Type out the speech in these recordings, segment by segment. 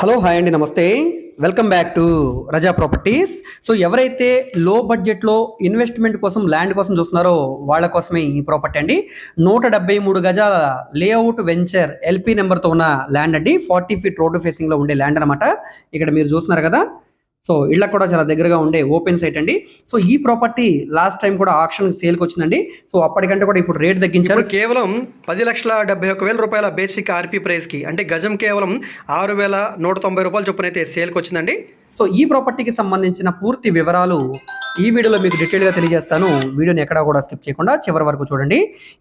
Hello hi అండి నమస్తే. Welcome back to Raza properties. So ఎవరైతే లో బడ్జెట్లో ఇన్వెస్ట్మెంట్ కోసం ల్యాండ్ కోసం చూస్తున్నారో వాళ్ళ కోసమే ఈ ప్రాపర్టీ అండి. నూట డెబ్బై మూడు గజాల లేఅవుట్ వెంచర్ ఎల్పీ నెంబర్తో ఉన్న ల్యాండ్ అండి. ఫార్టీ ఫీట్ రోడ్డు ఫేసింగ్లో ఉండే ల్యాండ్ అనమాట ఇక్కడ మీరు చూస్తున్నారు కదా సో ఇళ్ళకు కూడా చాలా దగ్గరగా ఉండే ఓపెన్ సైట్ అండి. సో ఈ ప్రాపర్టీ లాస్ట్ టైం కూడా ఆక్షన్ సేల్కి వచ్చిందండి. సో అప్పటికంటే కూడా ఇప్పుడు రేట్ తగ్గించారు. కేవలం పది లక్షల డెబ్బై ఒక వేల రూపాయల బేసిక్ ఆర్పీ ప్రైస్కి అంటే గజం కేవలం ఆరు వేల నూట తొంభై రూపాయల చొప్పున అయితే సేల్కి వచ్చిందండి. సో ఈ ప్రాపర్టీకి సంబంధించిన పూర్తి వివరాలు ఈ వీడియోలో మీకు డీటెయిల్గా తెలియజేస్తాను. వీడియోని ఎక్కడా కూడా స్కిప్ చేయకుండా చివరి వరకు చూడండి.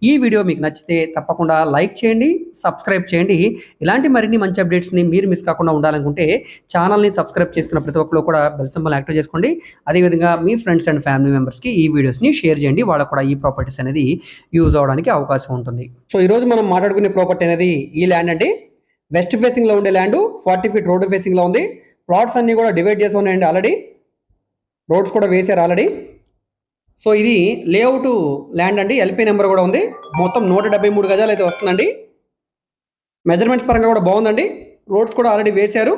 ఈ వీడియో మీకు నచ్చితే తప్పకుండా లైక్ చేయండి సబ్స్క్రైబ్ చేయండి. ఇలాంటి మరిన్ని మంచి అప్డేట్స్ని మీరు మిస్ కాకుండా ఉండాలనుకుంటే ఛానల్ని సబ్స్క్రైబ్ చేసుకున్న ప్రతి ఒక్కరు కూడా బెల్ సింబల్ యాక్టివ్ చేసుకోండి. అదేవిధంగా మీ ఫ్రెండ్స్ అండ్ ఫ్యామిలీ మెంబర్స్కి ఈ వీడియోస్ని షేర్ చేయండి. వాళ్ళకు కూడా ఈ ప్రాపర్టీస్ అనేది యూజ్ అవడానికి అవకాశం ఉంటుంది. సో ఈరోజు మనం మాట్లాడుకునే ప్రాపర్టీ అనేది ఈ ల్యాండ్ అండి. వెస్ట్ ఫేసింగ్లో ఉండే ల్యాండ్ ఫార్టీ ఫీట్ రోడ్డు ఫేసింగ్లో ఉంది. ప్లాట్స్ అన్నీ కూడా డివైడ్ చేసి ఉన్నాయండి ఆల్రెడీ రోడ్స్ కూడా వేశారు ఆల్రెడీ సో ఇది లేఅవుట్ ల్యాండ్ అండి ఎల్పీ నెంబర్ కూడా ఉంది. మొత్తం నూట డెబ్బై మూడు గజాలు అయితే వస్తుందండి. మెజర్మెంట్స్ పరంగా కూడా బాగుందండి. రోడ్స్ కూడా ఆల్రెడీ వేశారు.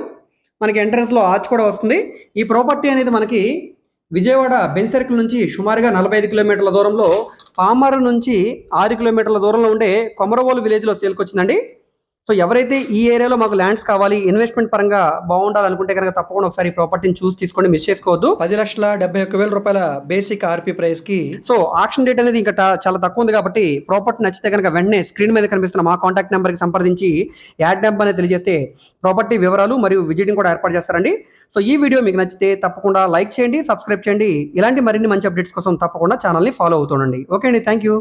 మనకి ఎంట్రన్స్లో ఆర్చ్ కూడా వస్తుంది. ఈ ప్రాపర్టీ అనేది మనకి విజయవాడ బెన్ సర్కిల్ నుంచి సుమారుగా నలభై ఐదు కిలోమీటర్ల దూరంలో పామర్ నుంచి ఆరు కిలోమీటర్ల దూరంలో ఉండే కొమరవోలు విలేజ్లో సేల్కొచ్చిందండి సో ఎవరైతే ఈ ఏరియాలో మాకు ల్యాండ్స్ కావాలి ఇన్వెస్ట్మెంట్ పరంగా బాగుండాలనుకుంటే కనుక తప్పకుండా ఒకసారి ప్రాపర్టీని చూసి తీసుకోండి మిస్ చేసుకోవద్దు. పది లక్షల డెబ్బై ఒక వేల రూపాయల బేసిక్ ఆర్పీ ప్రైస్కి సో ఆక్షన్ డేట్ అనేది ఇంకా చాలా తక్కువ ఉంది కాబట్టి ప్రాపర్టీ నచ్చితే కనుక వెంటనే స్క్రీన్ మీద కనిపిస్తున్న మా కాంటాక్ట్ నెంబర్కి సంప్రదించి యాడ్ నెంబర్ అనేది తెలియజేస్తే ప్రాపర్టీ వివరాలు మరియు విజిటింగ్ కూడా ఏర్పాటు చేస్తారండి. సో ఈ వీడియో మీకు నచ్చితే తప్పకుండా లైక్ చేయండి సబ్స్క్రైబ్ చేయండి. ఇలాంటి మరిన్ని మంచి అప్డేట్స్ కోసం తప్పకుండా ఛానల్ని ఫాలో అవుతుండండి ఓకే అండి థ్యాంక్ యూ